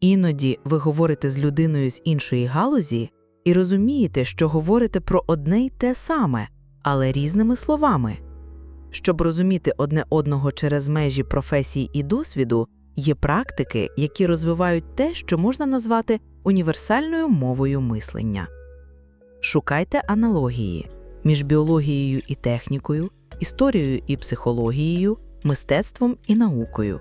Іноді ви говорите з людиною з іншої галузі і розумієте, що говорите про одне й те саме, але різними словами. Щоб розуміти одне одного через межі професій і досвіду, є практики, які розвивають те, що можна назвати універсальною мовою мислення. Шукайте аналогії між біологією і технікою, історією і психологією, мистецтвом і наукою.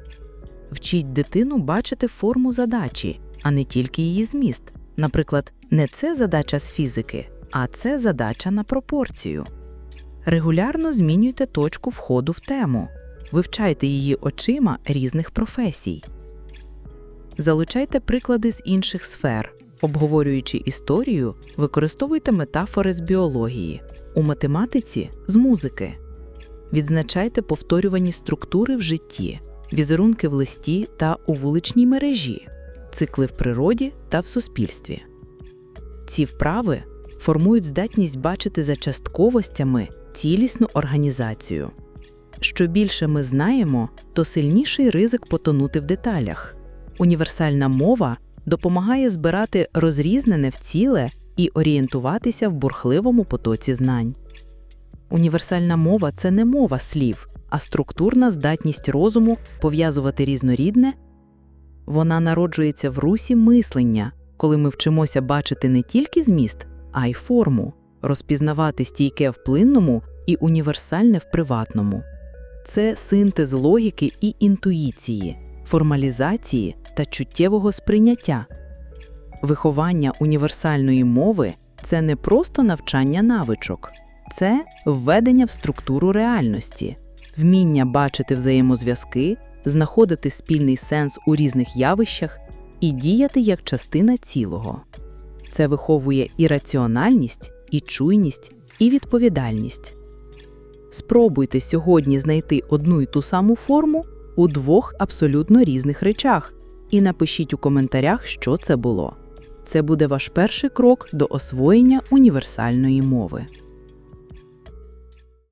Вчіть дитину бачити форму задачі, а не тільки її зміст. Наприклад, не це задача з фізики, а це задача на пропорцію. Регулярно змінюйте точку входу в тему, вивчайте її очима різних професій. Залучайте приклади з інших сфер. Обговорюючи історію, використовуйте метафори з біології, у математиці з музики. Відзначайте повторювані структури в житті, візерунки в листі та у вуличній мережі, цикли в природі та в суспільстві. Ці вправи формують здатність бачити за частковостями цілісну організацію. Що більше ми знаємо, то сильніший ризик потонути в деталях. Універсальна мова допомагає збирати розрізнене в ціле і орієнтуватися в бурхливому потоці знань. Універсальна мова це не мова слів, а структурна здатність розуму пов'язувати різнорідне. Вона народжується в русі мислення, коли ми вчимося бачити не тільки зміст, а й форму, розпізнавати стійке в плинному і універсальне в приватному. Це синтез логіки і інтуїції, формалізації та чуттєвого сприйняття. Виховання універсальної мови це не просто навчання навичок, це введення в структуру реальності, вміння бачити взаємозв'язки, знаходити спільний сенс у різних явищах і діяти як частина цілого. Це виховує і раціональність, і чуйність, і відповідальність. Спробуйте сьогодні знайти одну й ту саму форму у двох абсолютно різних речах і напишіть у коментарях, що це було. Це буде ваш перший крок до освоєння універсальної мови.